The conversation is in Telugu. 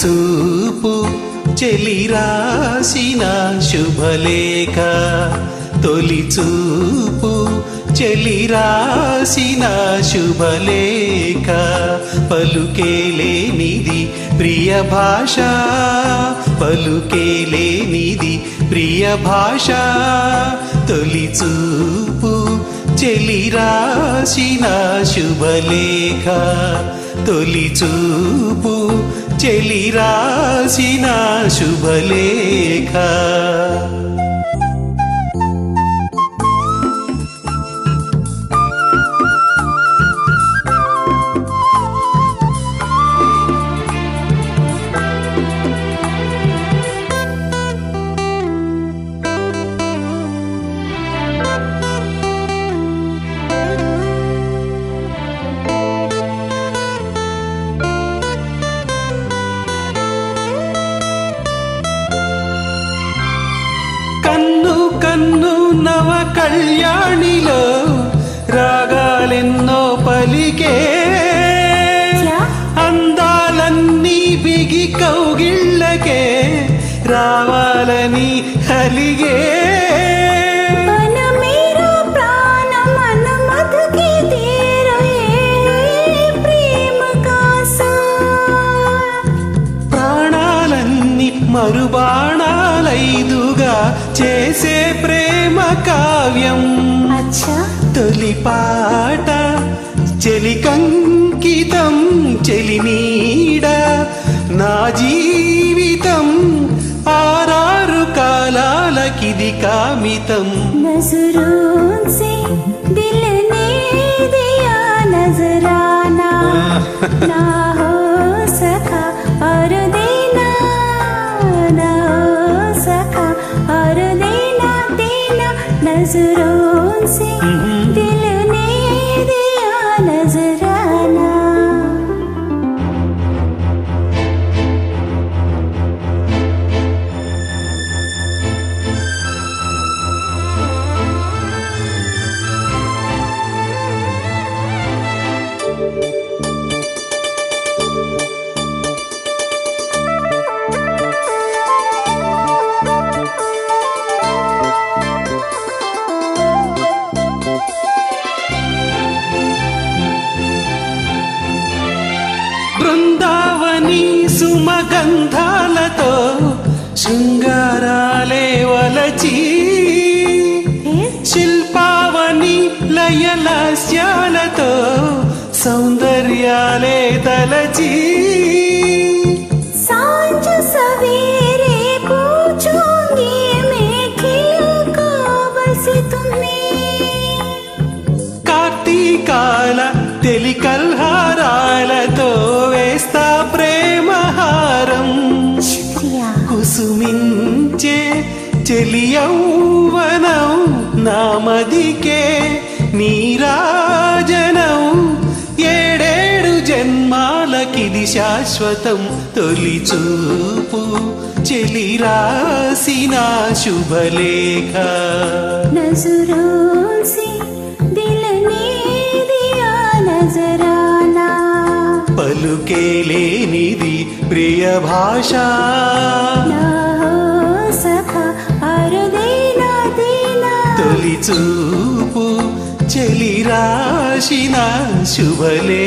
చూపు చెలి రాసిన శుభలేఖ తొలి చూపు చెలి రాసిన శుభలేఖ పలుకేలేనిది ప్రియ భాష పలుకేలేనిది ప్రియ భాష. తొలి చూపు చెలి రాసిన శుభలేఖ తొలి చూపు చెలి రాసిన శుభలేఖ. కళ్యాణిలో రాగాలెన్నో పలికే. అందాలన్నీ బిగి కౌగిళ్ళకే రావాలని అలిగే मन పాలైదుగా చేసే ప్రేమ కావ్యం. తొలి పాట చెలికంకితం చెలినీడ నా జీవితం ఆరారు కాలాలకిది కామితం. నా सका और देना देना नजरों से సుమగంధాలతో శృంగారాలే వలచి శిల్పావని లయలాస్యాలతో సౌందర్యాలే తలచి सांझ మదికే నీరాజనౌ ఏడేడు జన్మాలకిది శాశ్వతం తొలి చూపు చెలిరాసిన శుభలేఖ. పలుకేలేనిది ప్రియ భాషా. చూపు చెలి రాశి నా శుభలే